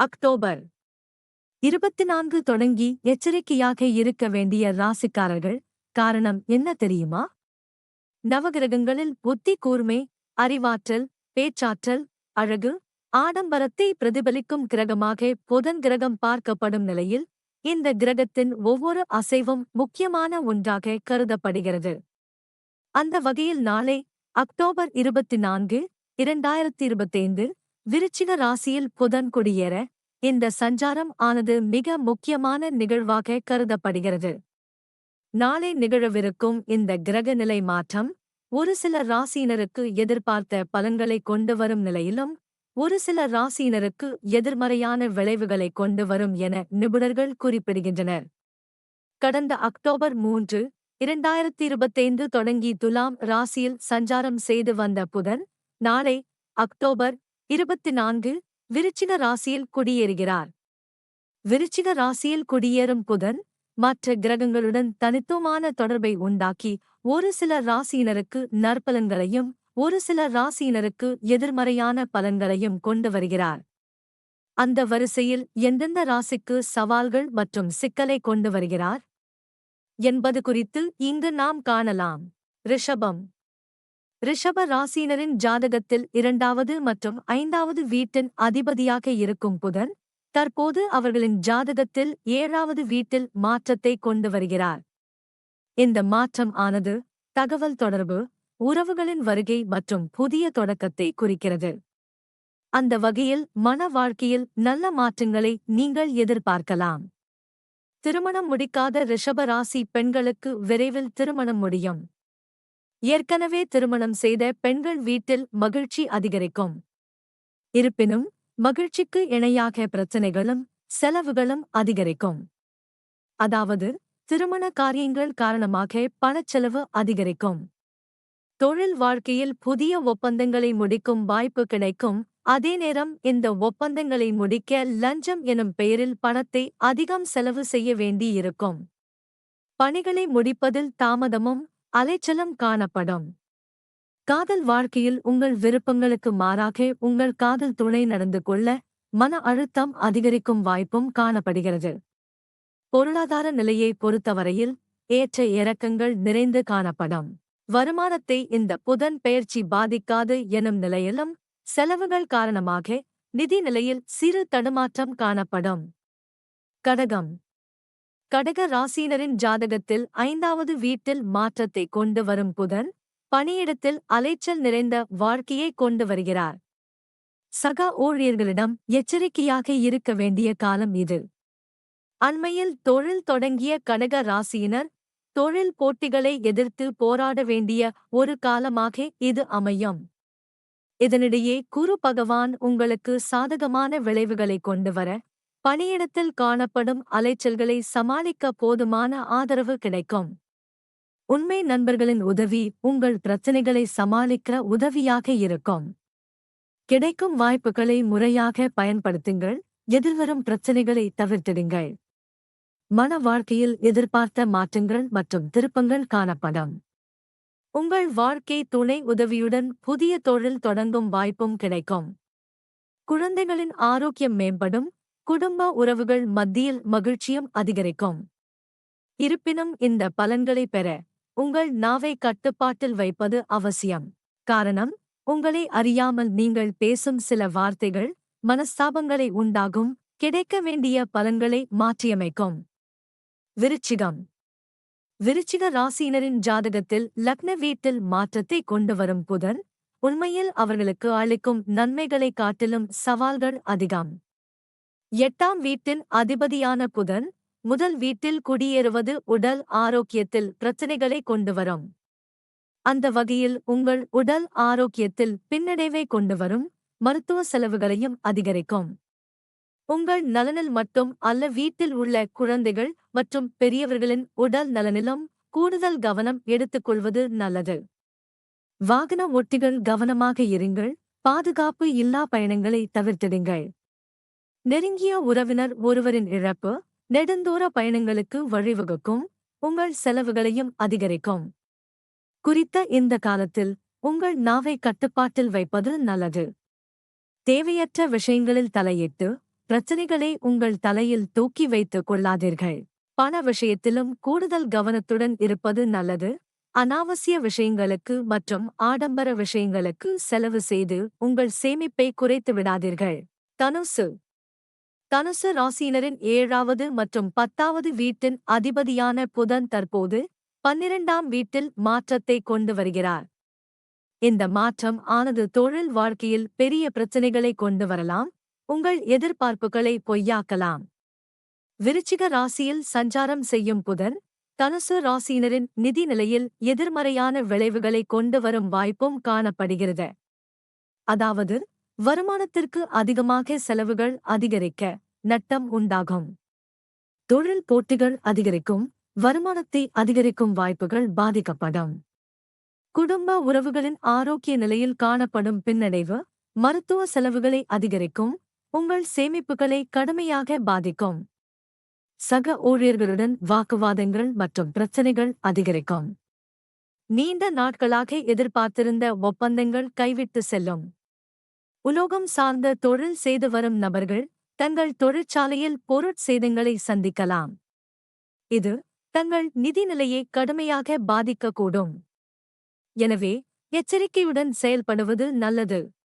October. இருபத்தி நான்கு தொடங்கி எச்சரிக்கையாக இருக்க வேண்டிய ராசிக்காரர்கள் காரணம் என்ன தெரியுமா? நவகிரகங்களில் புத்தி கூர்மை அறிவாற்றல் பேச்சாற்றல் அழகு ஆடம்பரத்தை பிரதிபலிக்கும் கிரகமாக புதன் கிரகம் பார்க்கப்படும் நிலையில் இந்த கிரகத்தின் ஒவ்வொரு அசைவும் முக்கியமான ஒன்றாக கருதப்படுகிறது. அந்த வகையில் நாளை அக்டோபர் இருபத்தி நான்கு இரண்டாயிரத்தி இருபத்தைந்து விருச்சிக ராசியில் புதன் குடியேற இந்த சஞ்சாரம் ஆனது மிக முக்கியமான நிகழ்வாக கருதப்படுகிறது. நாளை நிகழவிருக்கும் இந்த கிரக நிலை மாற்றம் ஒரு சில ராசியினருக்கு எதிர்பார்த்த பலன்களை கொண்டு வரும் நிலையிலும் ஒரு சில ராசியினருக்கு எதிர்மறையான விளைவுகளை கொண்டு வரும் என நிபுணர்கள் குறிப்பிடுகின்றனர். கடந்த அக்டோபர் மூன்று இரண்டாயிரத்தி இருபத்தைந்து தொடங்கி துலாம் ராசியில் சஞ்சாரம் செய்து வந்த புதன் நாளை அக்டோபர் இருபத்தி நான்கு விருச்சின ராசியில் குடியேறுகிறார். விருச்சின ராசியில் குடியேறும் புதன் மற்ற கிரகங்களுடன் தனித்துவமான தொடர்பை உண்டாக்கி ஒரு சில ராசியினருக்கு நற்பலன்களையும் ஒரு சில ராசியினருக்கு எதிர்மறையான பலன்களையும் கொண்டு வருகிறார். அந்த வரிசையில் எந்தெந்த ராசிக்கு சவால்கள் மற்றும் சிக்கலை கொண்டு வருகிறார்? என்பது குறித்து இங்கு நாம் காணலாம். ரிஷபம் ரிஷப ராசியினரின் ஜாதகத்தில் இரண்டாவது மற்றும் ஐந்தாவது வீட்டின் அதிபதியாக இருக்கும் புதன் தற்போது அவர்களின் ஜாதகத்தில் ஏழாவது வீட்டில் மாற்றத்தை கொண்டு வருகிறார். இந்த மாற்றம் ஆனது தகவல் தொடர்பு உறவுகளின் வருகை மற்றும் புதிய தொடக்கத்தை குறிக்கிறது. அந்த வகையில் மன வாழ்க்கையில் நல்ல மாற்றங்களை நீங்கள் எதிர்பார்க்கலாம். திருமணம் முடிக்காத ரிஷப ராசி பெண்களுக்கு விரைவில் திருமணம் முடியும். ஏற்கனவே திருமணம் செய்த பெண்கள் வீட்டில் மகிழ்ச்சி அதிகரிக்கும். இருப்பினும் மகிழ்ச்சிக்கு இணையாக பிரச்சனைகளும் செலவுகளும் அதிகரிக்கும். அதாவது திருமண காரியங்கள் காரணமாக பணச்செலவு அதிகரிக்கும். தொழில் வாழ்க்கையில் புதிய ஒப்பந்தங்களை முடிக்கும் வாய்ப்பு கிடைக்கும். அதே நேரம் இந்த ஒப்பந்தங்களை முடிக்க லஞ்சம் எனும் பெயரில் பணத்தை அதிகம் செலவு செய்ய வேண்டியிருக்கும். பணிகளை முடிப்பதில் தாமதமும் அலைச்சலம் காணப்படும். காதல் வாழ்க்கையில் உங்கள் விருப்பங்களுக்கு மாறாக உங்கள் காதல் துணை நடந்து கொள்ள மன அழுத்தம் அதிகரிக்கும் வாய்ப்பும் காணப்படுகிறது. பொருளாதார நிலையை பொறுத்தவரையில் ஏற்ற இறக்கங்கள் நிறைந்து காணப்படும். வருமானத்தை இந்த புதன் பெயர்ச்சி பாதிக்காது எனும் நிலையிலும் செலவுகள் காரணமாக நிதி நிலையில் சிறு தடுமாற்றம் காணப்படும். கடகம். கடக ராசியினரின் ஜாதகத்தில் ஐந்தாவது வீட்டில் மாற்றத்தை கொண்டு வரும் புதன் பணியிடத்தில் அலைச்சல் நிறைந்த வாழ்க்கையை கொண்டு வருகிறார். சக ஊழியர்களிடம் எச்சரிக்கையாக இருக்க வேண்டிய காலம் இது. அண்மையில் தொழில் தொடங்கிய கடக ராசியினர் தொழில் போட்டிகளை எதிர்த்து போராட வேண்டிய ஒரு காலமாக இது அமையும். இதனிடையே குரு பகவான் உங்களுக்கு சாதகமான விளைவுகளை கொண்டு வர பணியிடத்தில் காணப்படும் அலைச்சல்களை சமாளிக்க போதுமான ஆதரவு கிடைக்கும். உண்மை நண்பர்களின் உதவி உங்கள் பிரச்சனைகளை சமாளிக்க உதவியாக இருக்கும். கிடைக்கும் வாய்ப்புகளை முறையாக பயன்படுத்துங்கள். எதிர்வரும் பிரச்சனைகளை தவிர்த்திடுங்கள். மன வாழ்க்கையில் எதிர்பார்த்த மாற்றங்கள் மற்றும் திருப்பங்கள் காணப்படும். உங்கள் வாழ்க்கை துணை உதவியுடன் புதிய தொழில் தொடங்கும் வாய்ப்பும் கிடைக்கும். குழந்தைகளின் ஆரோக்கியம் மேம்படும். குடும்ப உறவுகள் மத்தியில் மகிழ்ச்சியும் அதிகரிக்கும். இருப்பினும் இந்த பலன்களை பெற உங்கள் நாவை கட்டுப்பாட்டில் வைப்பது அவசியம். காரணம் உங்களை அறியாமல் நீங்கள் பேசும் சில வார்த்தைகள் மனஸ்தாபங்களை உண்டாகும் கிடைக்க வேண்டிய பலன்களை மாற்றியமைக்கும். விருச்சிகம். விருச்சிக ராசியினரின் ஜாதகத்தில் லக்ன வீட்டில் மாற்றத்தை கொண்டு வரும் புதன் உண்மையில் அவர்களுக்கு அளிக்கும் நன்மைகளை காட்டிலும் சவால்கள் அதிகம். எட்டாம் வீட்டின் அதிபதியான புதன் முதல் வீட்டில் குடியேறுவது உடல் ஆரோக்கியத்தில் பிரச்சனைகளை கொண்டு வரும். அந்த வகையில் உங்கள் உடல் ஆரோக்கியத்தில் பின்னடைவை கொண்டு வரும் மருத்துவ செலவுகளையும் அதிகரிக்கும். உங்கள் நலனில் மட்டும் அல்ல வீட்டில் உள்ள குழந்தைகள் மற்றும் பெரியவர்களின் உடல் நலனிலும் கூடுதல் கவனம் எடுத்துக்கொள்வது நல்லது. வாகன ஓட்டிகள் கவனமாக இருங்கள் பாதுகாப்பு இல்லா பயணங்களை தவிர்த்திடுங்கள். நெருங்கிய உறவினர் ஒருவரின் இழப்பு நெடுந்தூர பயணங்களுக்கு வழிவகுக்கும் உங்கள் செலவுகளையும் அதிகரிக்கும். குறித்த இந்த காலத்தில் உங்கள் நாவை கட்டுப்பாட்டில் வைப்பது நல்லது. தேவையற்ற விஷயங்களில் தலையிட்டு பிரச்சனைகளை உங்கள் தலையில் தூக்கி வைத்துக் கொள்ளாதீர்கள். பண விஷயத்திலும் கூடுதல் கவனத்துடன் இருப்பது நல்லது. அனாவசிய விஷயங்களுக்கு மற்றும் ஆடம்பர விஷயங்களுக்கு செலவு செய்து உங்கள் சேமிப்பை குறைத்து விடாதீர்கள். தனுசு தனுசு ராசியினரின் ஏழாவது மற்றும் பத்தாவது வீட்டின் அதிபதியான புதன் தற்போது பன்னிரண்டாம் வீட்டில் மாற்றத்தை கொண்டு வருகிறார். இந்த மாற்றம் ஆனது தொழில் வாழ்க்கையில் பெரிய பிரச்சனைகளை கொண்டு வரலாம். உங்கள் எதிர்பார்ப்புகளை பொய்யாக்கலாம். விருச்சிக ராசியில் சஞ்சாரம் செய்யும் புதன் தனுசு ராசியினரின் நிதி நிலையில் எதிர்மறையான விளைவுகளை கொண்டு வரும் வாய்ப்பும் காணப்படுகிறது. அதாவது வருமானத்திற்கு அதிகமாக செலவுகள் அதிகரிக்க நட்டம் உண்டாகும். தொழில் போட்டிகள் அதிகரிக்கும் வருமானத்தை அதிகரிக்கும் வாய்ப்புகள் பாதிக்கப்படும். குடும்ப உறவுகளின் ஆரோக்கிய நிலையில் காணப்படும் பின்னடைவு மருத்துவ செலவுகளை அதிகரிக்கும் உங்கள் சேமிப்புகளை கடுமையாக பாதிக்கும். சக ஊழியர்களுடன் வாக்குவாதங்கள் மற்றும் பிரச்சனைகள் அதிகரிக்கும். நீண்ட நாட்களாக எதிர்பார்த்திருந்த ஒப்பந்தங்கள் கைவிட்டு செல்லும். உலோகம் சார்ந்த தொழில் செய்து வரும் நபர்கள் தங்கள் தொழிற்சாலையில் பொருட்சேதங்களை சந்திக்கலாம். இது தங்கள் நிதிநிலையை கடுமையாக பாதிக்கக்கூடும். எனவே எச்சரிக்கையுடன் செயல்படுவது நல்லது.